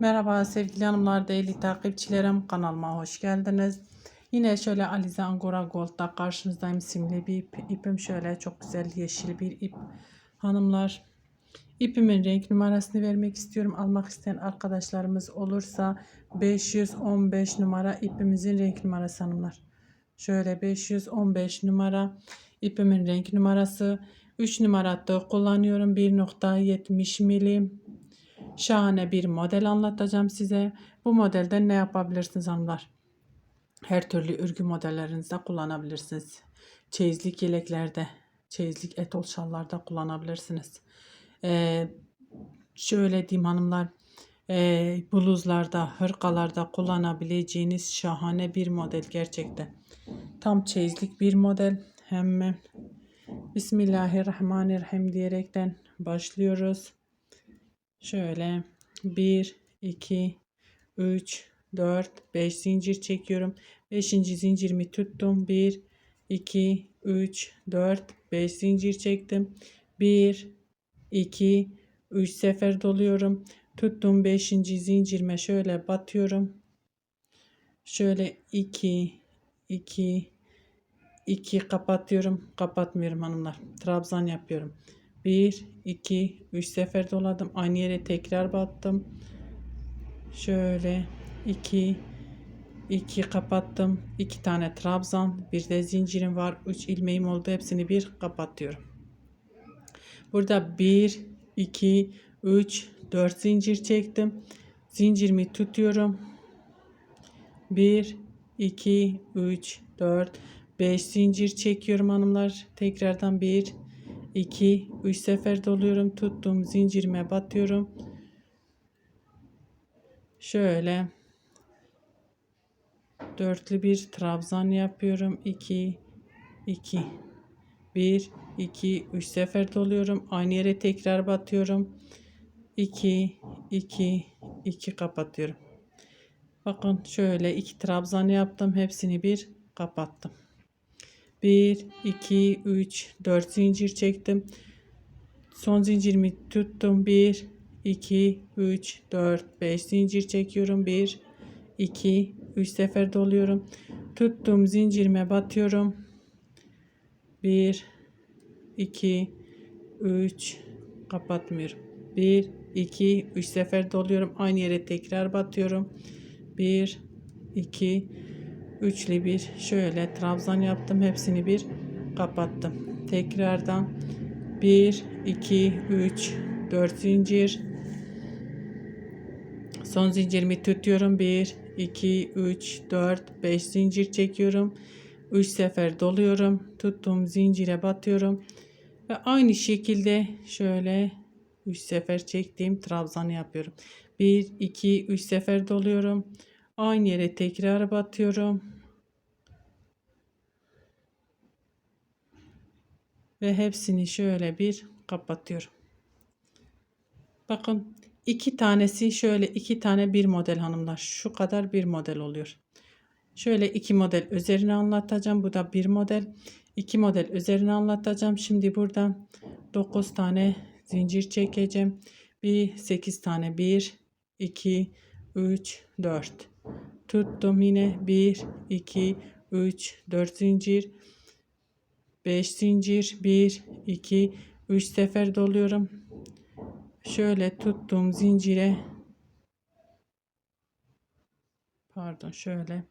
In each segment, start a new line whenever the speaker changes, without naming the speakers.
Merhaba sevgili hanımlar, değerli takipçilerim. Kanalıma hoş geldiniz. Yine şöyle Alize Angora Gold'da karşınızdayım. Simli bir ip. İpim şöyle çok güzel yeşil bir ip. Hanımlar, ipimin renk numarasını vermek istiyorum. Almak isteyen arkadaşlarımız olursa 515 numara ipimizin renk numarası hanımlar. Şöyle 515 numara ipimin renk numarası. 3 numaratta kullanıyorum. 1.70 milim. Şahane bir model anlatacağım size. Bu modelden ne yapabilirsiniz hanımlar? Her türlü örgü modellerinizde kullanabilirsiniz. Çeyizlik yeleklerde, çeyizlik etol şallarda kullanabilirsiniz. Ee, şöyle diyeyim hanımlar, e, bluzlarda, hırkalarda kullanabileceğiniz şahane bir model gerçekten. Tam çeyizlik bir model. Hemen Bismillahirrahmanirrahim diyerekten başlıyoruz. Şöyle 1, 2, 3, 4, 5 zincir çekiyorum. 5. zincirimi tuttum. 1, 2, 3, 4, 5 zincir çektim. 1, 2, 3 sefer doluyorum. Tuttum 5. zincirime şöyle batıyorum. Şöyle 2, 2, 2 kapatıyorum. Kapatmıyorum hanımlar. Trabzan yapıyorum. 1, 2, 3 sefer doladım. Aynı yere tekrar battım. Şöyle 2, 2 kapattım. 2 tane trabzan. Bir de zincirim var. 3 ilmeğim oldu. Hepsini bir kapatıyorum. Burada 1, 2, 3, 4 zincir çektim. Zincirimi tutuyorum. 1, 2, 3, 4, 5 zincir çekiyorum hanımlar. Tekrardan 1, 2 3 sefer doluyorum tuttum zincirime batıyorum. Şöyle. Dörtlü bir trabzan yapıyorum. 2 2 1 2 3 sefer doluyorum. Aynı yere tekrar batıyorum. 2 2 2 kapatıyorum. Bakın şöyle iki trabzan yaptım. Hepsini bir kapattım 1, 2, 3, 4 zincir çektim. Son zincirimi tuttum. 1, 2, 3, 4, 5 zincir çekiyorum. 1, 2, 3 sefer doluyorum. Tuttum zincirime batıyorum. 1, 2, 3 kapatmıyorum. 1, 2, 3 sefer doluyorum. Aynı yere tekrar batıyorum. 1, 2, üçlü bir şöyle trabzan yaptım. Hepsini bir kapattım. Tekrardan 1, 2, 3, 4 zincir. Son zincirimi tutuyorum. 1, 2, 3, 4, 5 zincir çekiyorum. 3 sefer doluyorum. Tuttum zincire batıyorum. Ve aynı şekilde şöyle 3 sefer çektiğim trabzanı yapıyorum. 1, 2, 3 sefer doluyorum. Aynı yere tekrar batıyorum. Ve hepsini şöyle bir kapatıyorum. Bakın iki tanesi şöyle iki tane bir model hanımlar. Şu kadar bir model oluyor. Şöyle iki model üzerine anlatacağım. Bu da bir model. iki model üzerine anlatacağım. Şimdi burada 9 tane zincir çekeceğim. Bir 8 tane 1 2 3 4 tuttum yine 1 2 3 4 zincir 5 zincir 1 2 3 sefer doluyorum. Şöyle tuttum zincire pardon şöyle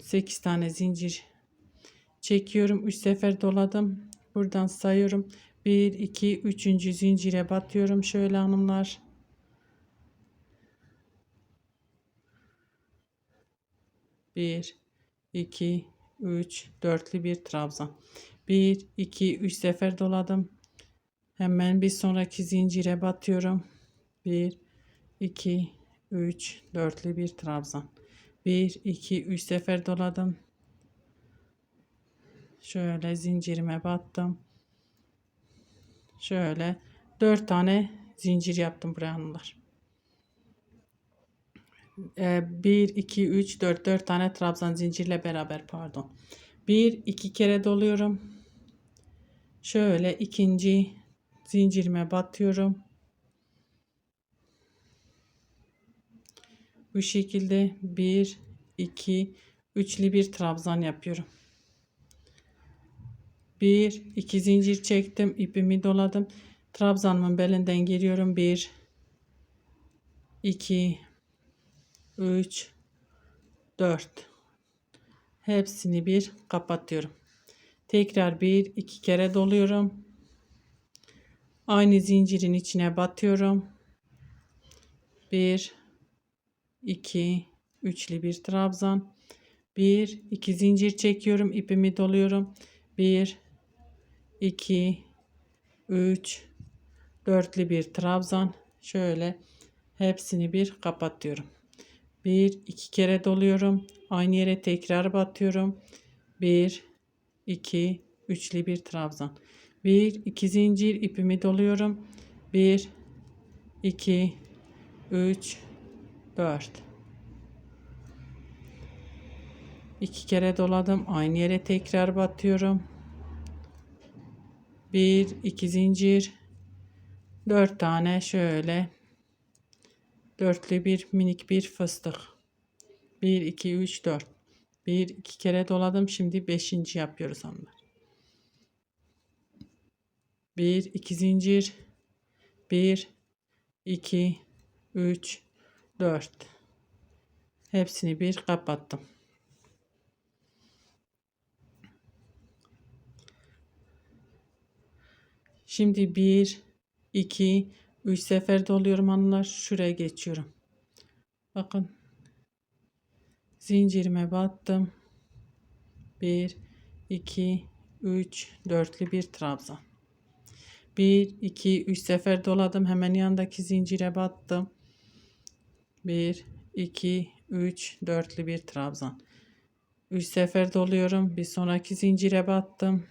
8 tane zincir çekiyorum. 3 sefer doladım. Buradan sayıyorum. 1 2 3. zincire batıyorum şöyle hanımlar 1 2 3 dörtlü bir trabzan. 1 2 3 sefer doladım. Hemen bir sonraki zincire batıyorum. 1 2 3 dörtlü bir trabzan. 1 2 3 sefer doladım. Şöyle zincirime battım. Şöyle 4 tane zincir yaptım buraya hanımlar 1 2 3 4 4 tane trabzan zincirle beraber pardon 1 2 kere doluyorum şöyle ikinci zincirime batıyorum Bu şekilde 1 2 üçlü bir trabzan yapıyorum. 1 2 zincir çektim, ipimi doladım. Trabzanımın belinden giriyorum. 1 2 3 4 hepsini bir kapatıyorum. Tekrar bir iki kere doluyorum. Aynı zincirin içine batıyorum. 1 2 üçlü bir trabzan. 1 2 zincir çekiyorum, ipimi doluyorum. 1 2 3 dörtlü bir trabzan. Şöyle hepsini bir kapatıyorum. Bir iki kere doluyorum. Aynı yere tekrar batıyorum. Bir iki üçlü bir trabzan. Bir iki zincir ipimi doluyorum. Bir iki üç dört. İki kere doladım. Aynı yere tekrar batıyorum. Bir iki zincir. Dört tane şöyle dörtlü bir minik bir fıstık. 1 2 3 4. 1 2 kere doladım. Şimdi 5. yapıyoruz hanımlar. 1 2 zincir. 1 2 3 4. Hepsini bir kapattım. Şimdi 1 2 3 sefer doluyorum hanımlar. Şuraya geçiyorum. Bakın. Zincirime battım. 1 2 3 dörtlü bir trabzan. 1 2 3 sefer doladım. Hemen yanındaki zincire battım. 1 2 3 dörtlü bir trabzan. 3 sefer doluyorum. Bir sonraki zincire battım.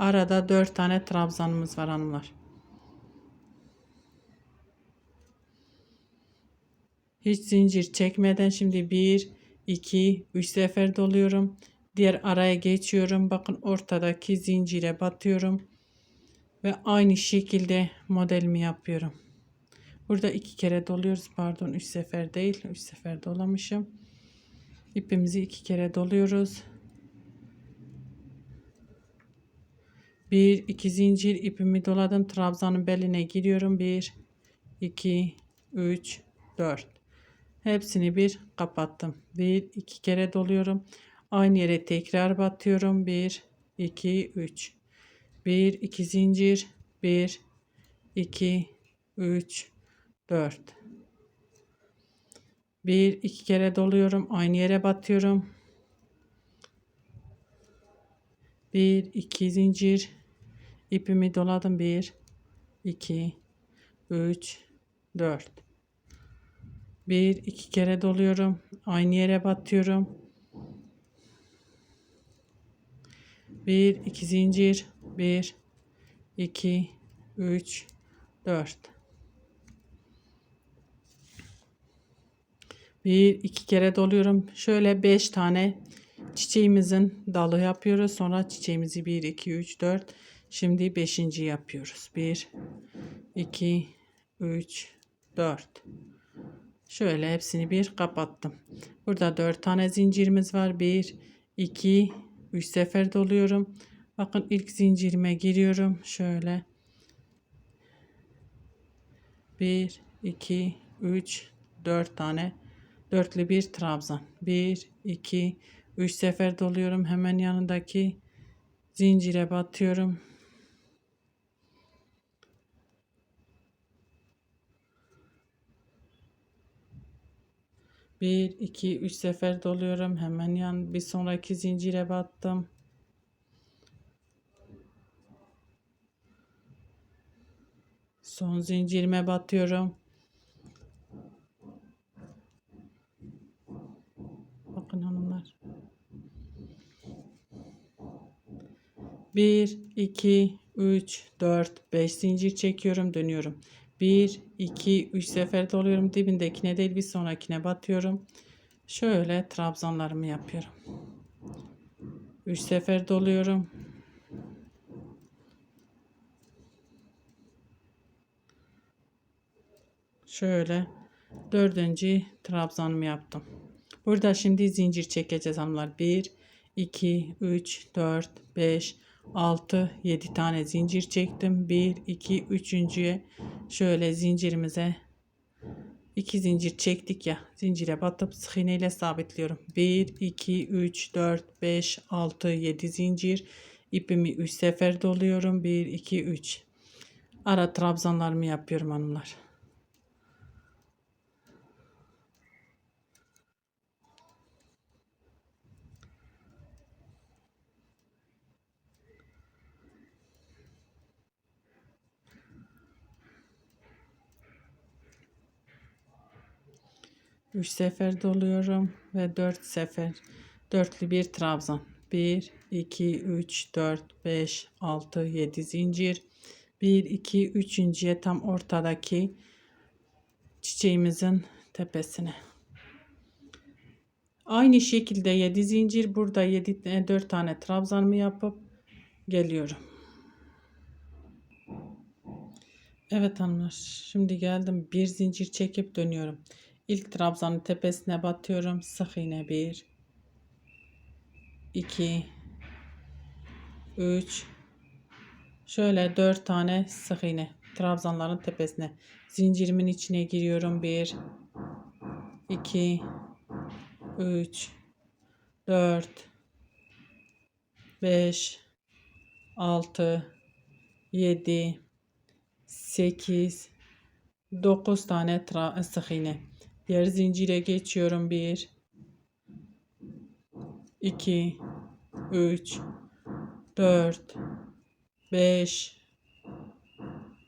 Arada 4 tane trabzanımız var hanımlar. Hiç zincir çekmeden şimdi 1, 2, 3 sefer doluyorum. Diğer araya geçiyorum. Bakın ortadaki zincire batıyorum. Ve aynı şekilde modelimi yapıyorum. Burada iki kere doluyoruz. Pardon 3 sefer değil. 3 sefer dolamışım. İpimizi iki kere doluyoruz. Bir iki zincir ipimi doladım. Trabzanın beline giriyorum. Bir iki üç dört. Hepsini bir kapattım. Bir iki kere doluyorum. Aynı yere tekrar batıyorum. Bir iki üç. Bir iki zincir. Bir iki üç dört. Bir iki kere doluyorum. Aynı yere batıyorum. Bir iki zincir ipimi doladım. 1 2 3 4 1 2 kere doluyorum. Aynı yere batıyorum. 1 2 zincir. 1 2 3 4 1 2 kere doluyorum. Şöyle 5 tane çiçeğimizin dalı yapıyoruz. Sonra çiçeğimizi 1 2 3 4 Şimdi beşinci yapıyoruz. 1, 2, 3, 4. Şöyle hepsini bir kapattım. Burada 4 tane zincirimiz var. 1, 2, 3 sefer doluyorum. Bakın ilk zincirime giriyorum. Şöyle. 1, 2, 3, 4 tane dörtlü bir trabzan. 1, 2, 3 sefer doluyorum. Hemen yanındaki zincire batıyorum. Bir, iki, üç sefer doluyorum. Hemen yan bir sonraki zincire battım. Son zincirime batıyorum. Bakın hanımlar. Bir, iki, üç, dört, beş zincir çekiyorum, dönüyorum. 1, 2, 3 sefer doluyorum. Dibindekine değil bir sonrakine batıyorum. Şöyle trabzanlarımı yapıyorum. 3 sefer doluyorum. Şöyle dördüncü trabzanımı yaptım. Burada şimdi zincir çekeceğiz hanımlar. 1, 2, 3, 4, 5, 6, 7 tane zincir çektim. 1, 2, 3.ye şöyle zincirimize 2 zincir çektik ya. Zincire batıp sık iğne ile sabitliyorum. 1, 2, 3, 4, 5, 6, 7 zincir. İpimi 3 sefer doluyorum. 1, 2, 3. Ara trabzanlarımı yapıyorum hanımlar. Üç sefer doluyorum ve dört sefer dörtlü bir trabzan. 1, 2, 3, 4, 5, 6, 7 zincir. 1, 2, 3.ye tam ortadaki çiçeğimizin tepesine. Aynı şekilde 7 zincir burada 7 4 tane trabzanımı yapıp geliyorum. Evet hanımlar şimdi geldim bir zincir çekip dönüyorum. İlk trabzanın tepesine batıyorum. Sık iğne 1 2 3 Şöyle 4 tane sık iğne trabzanların tepesine. Zincirimin içine giriyorum. 1 2 3 4 5 6 7 8 9 tane sık iğne. Diğer zincire geçiyorum. 1 2 3 4 5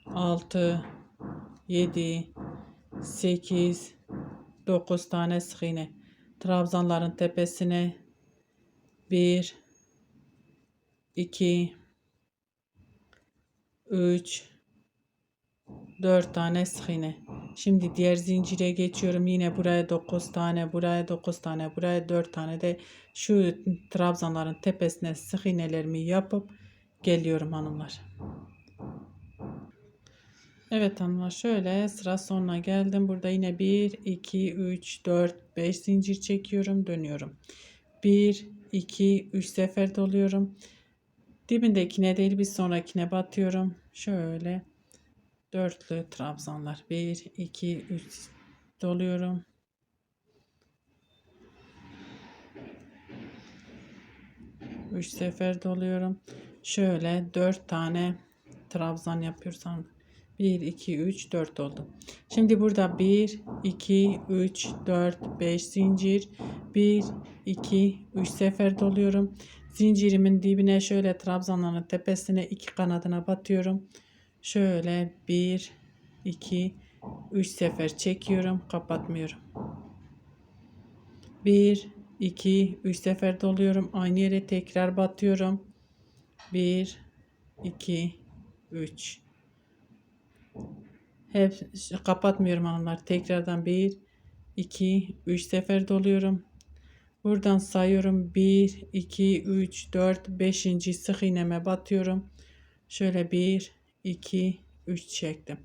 6 7 8 9 tane sık iğne. Trabzanların tepesine. 1 2 3 4 tane sık iğne şimdi diğer zincire geçiyorum yine buraya 9 tane buraya 9 tane buraya 4 tane de şu trabzanların tepesine sık iğnelerimi yapıp geliyorum hanımlar. Evet hanımlar şöyle sıra sonuna geldim. Burada yine 1, 2, 3, 4, 5 zincir çekiyorum. Dönüyorum. 1, 2, 3 sefer doluyorum. Dibindekine değil bir sonrakine batıyorum. Şöyle dörtlü trabzanlar. 1, 2, 3 doluyorum. Üç sefer doluyorum. Şöyle 4 tane trabzan yapıyorsam 1 2 3 4 oldu. Şimdi burada 1 2 3 4 5 zincir 1 2 3 sefer doluyorum. Zincirimin dibine şöyle trabzanların tepesine iki kanadına batıyorum. Şöyle 1 2 3 sefer çekiyorum, kapatmıyorum. 1 2 3 sefer doluyorum. Aynı yere tekrar batıyorum. 1 2 3 hep kapatmıyorum hanımlar tekrardan 1 2 3 sefer doluyorum buradan sayıyorum 1 2 3 4 5. sık iğneme batıyorum şöyle 1 2 3 çektim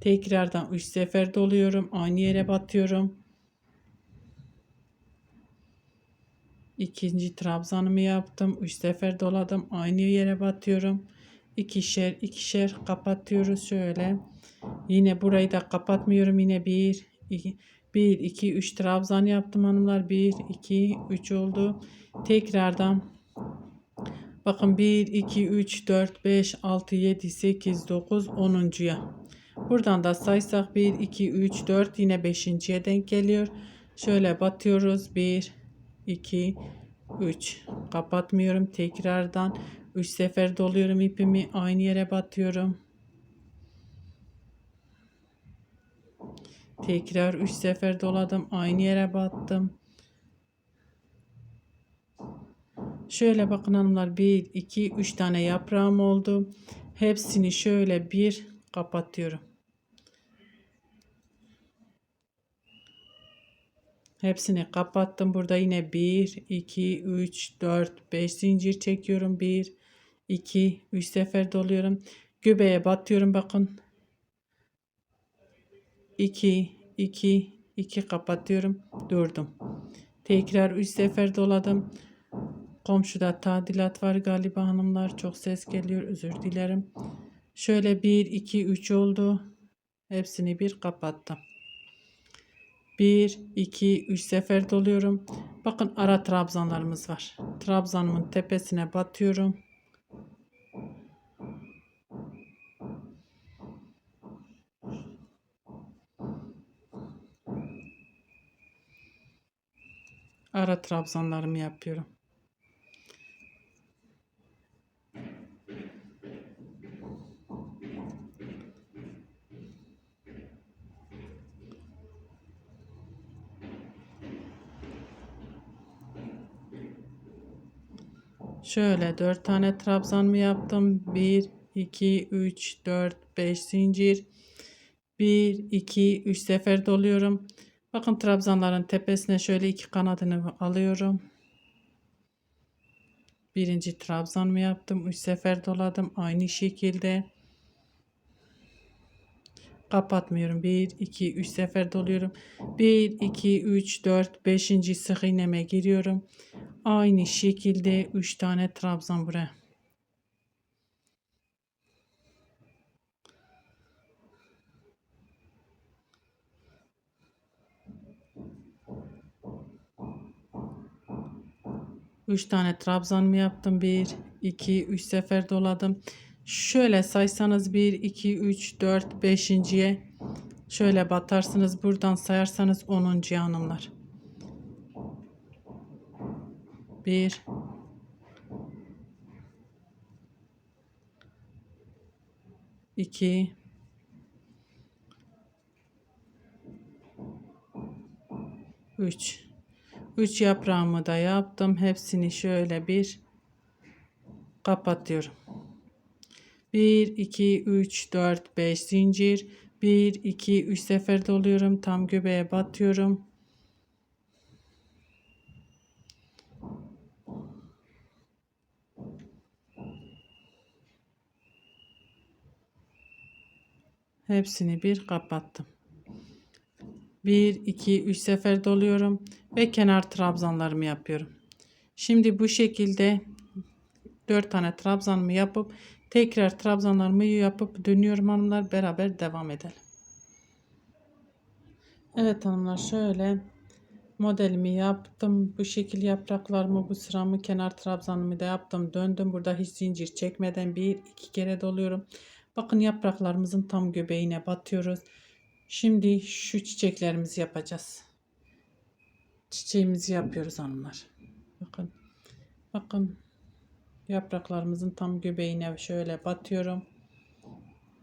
tekrardan 3 sefer doluyorum aynı yere batıyorum ikinci trabzanımı yaptım. Üç sefer doladım. Aynı yere batıyorum. İkişer ikişer kapatıyoruz şöyle. Yine burayı da kapatmıyorum. Yine bir, iki, bir, iki, üç trabzan yaptım hanımlar. Bir, iki, üç oldu. Tekrardan bakın 1, 2, 3, 4, 5, 6, 7, 8, 9, 10'uncuya. Buradan da saysak 1, 2, 3, 4 yine 5.ye denk geliyor. Şöyle batıyoruz. 1, 2 3 kapatmıyorum tekrardan 3 sefer doluyorum ipimi aynı yere batıyorum tekrar 3 sefer doladım aynı yere battım şöyle bakın hanımlar 1 2 3 tane yaprağım oldu hepsini şöyle bir kapatıyorum Hepsini kapattım. Burada yine 1, 2, 3, 4, 5 zincir çekiyorum. 1, 2, 3 sefer doluyorum. Göbeğe batıyorum bakın. 2 2 2 kapatıyorum. Durdum. Tekrar 3 sefer doladım. Komşuda tadilat var galiba hanımlar. Çok ses geliyor. Özür dilerim. Şöyle 1 2 3 oldu. Hepsini bir kapattım. 1 2 3 sefer doluyorum. Bakın ara trabzanlarımız var. Trabzanımın tepesine batıyorum. Ara trabzanlarımı yapıyorum. Şöyle 4 tane trabzan mı yaptım? 1, 2, 3, 4, 5 zincir. 1, 2, 3 sefer doluyorum. Bakın trabzanların tepesine şöyle iki kanadını alıyorum. Birinci trabzan mı yaptım? 3 sefer doladım. Aynı şekilde. Kapatmıyorum. 1, 2, 3 sefer doluyorum. 1, 2, 3, 4, 5. sık iğneme giriyorum. Aynı şekilde 3 tane trabzan buraya. Üç tane trabzan mı yaptım? 1, 2, 3 sefer doladım. Şöyle saysanız 1, 2, 3, 4, 5.ye şöyle batarsınız. Buradan sayarsanız 10. hanımlar. 1 2 3 3 yaprağımı da yaptım. Hepsini şöyle bir kapatıyorum. 1 2 3 4 5 zincir 1 2 3 sefer doluyorum. Tam göbeğe batıyorum. Hepsini bir kapattım. 1 2 3 sefer doluyorum ve kenar trabzanlarımı yapıyorum. Şimdi bu şekilde 4 tane trabzanımı yapıp tekrar trabzanlarımı yapıp dönüyorum hanımlar beraber devam edelim. Evet hanımlar şöyle modelimi yaptım. Bu şekil yapraklarımı bu sıramı kenar trabzanımı da yaptım. Döndüm burada hiç zincir çekmeden bir iki kere doluyorum. Bakın yapraklarımızın tam göbeğine batıyoruz. Şimdi şu çiçeklerimizi yapacağız. Çiçeğimizi yapıyoruz hanımlar. Bakın. Bakın. Yapraklarımızın tam göbeğine şöyle batıyorum.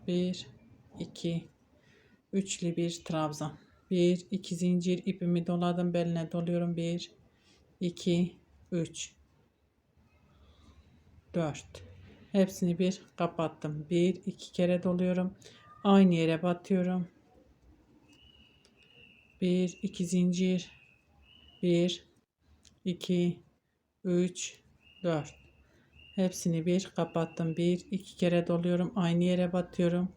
1 2 üçlü bir trabzan. 1 2 zincir ipimi doladım beline doluyorum. 1 2 3 4 Hepsini bir kapattım. Bir iki kere doluyorum. Aynı yere batıyorum. Bir iki zincir. Bir iki üç dört. Hepsini bir kapattım. Bir iki kere doluyorum. Aynı yere batıyorum.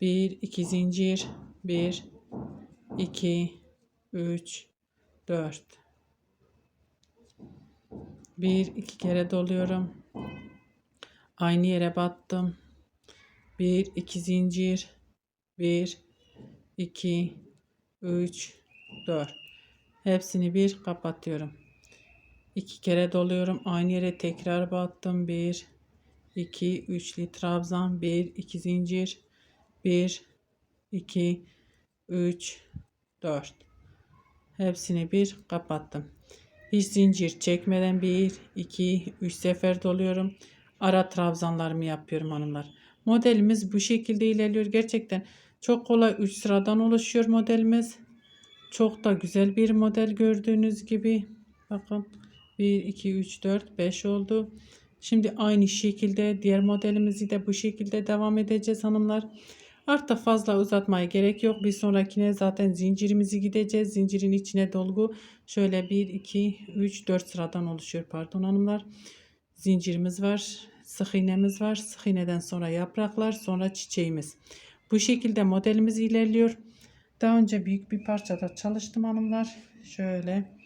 Bir iki zincir. Bir iki üç dört. Bir iki kere doluyorum. Aynı yere battım. Bir iki zincir. Bir iki üç dört. Hepsini bir kapatıyorum. İki kere doluyorum. Aynı yere tekrar battım. Bir iki üçlü trabzan. Bir iki zincir. Bir iki üç dört. Hepsini bir kapattım. Hiç zincir çekmeden 1, 2, 3 sefer doluyorum. Ara trabzanlarımı yapıyorum hanımlar. Modelimiz bu şekilde ilerliyor. Gerçekten çok kolay 3 sıradan oluşuyor modelimiz. Çok da güzel bir model gördüğünüz gibi. Bakın 1, 2, 3, 4, 5 oldu. Şimdi aynı şekilde diğer modelimizi de bu şekilde devam edeceğiz hanımlar. Artık fazla uzatmaya gerek yok. Bir sonrakine zaten zincirimizi gideceğiz. Zincirin içine dolgu şöyle 1, 2, 3, 4 sıradan oluşuyor. Pardon hanımlar. Zincirimiz var. Sık iğnemiz var. Sık iğneden sonra yapraklar. Sonra çiçeğimiz. Bu şekilde modelimiz ilerliyor. Daha önce büyük bir parçada çalıştım hanımlar. Şöyle.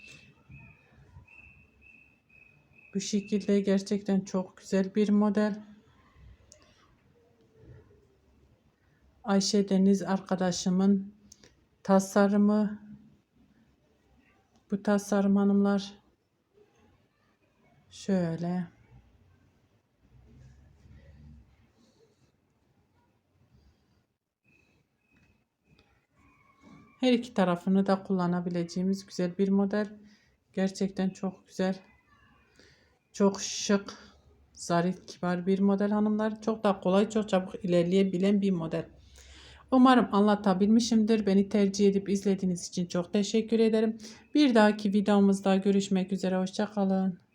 Bu şekilde gerçekten çok güzel bir model. Ayşe Deniz arkadaşımın tasarımı. Bu tasarım hanımlar. Şöyle. Her iki tarafını da kullanabileceğimiz güzel bir model. Gerçekten çok güzel. Çok şık, zarif, kibar bir model hanımlar. Çok da kolay, çok çabuk ilerleyebilen bir model. Umarım anlatabilmişimdir. Beni tercih edip izlediğiniz için çok teşekkür ederim. Bir dahaki videomuzda görüşmek üzere. Hoşçakalın.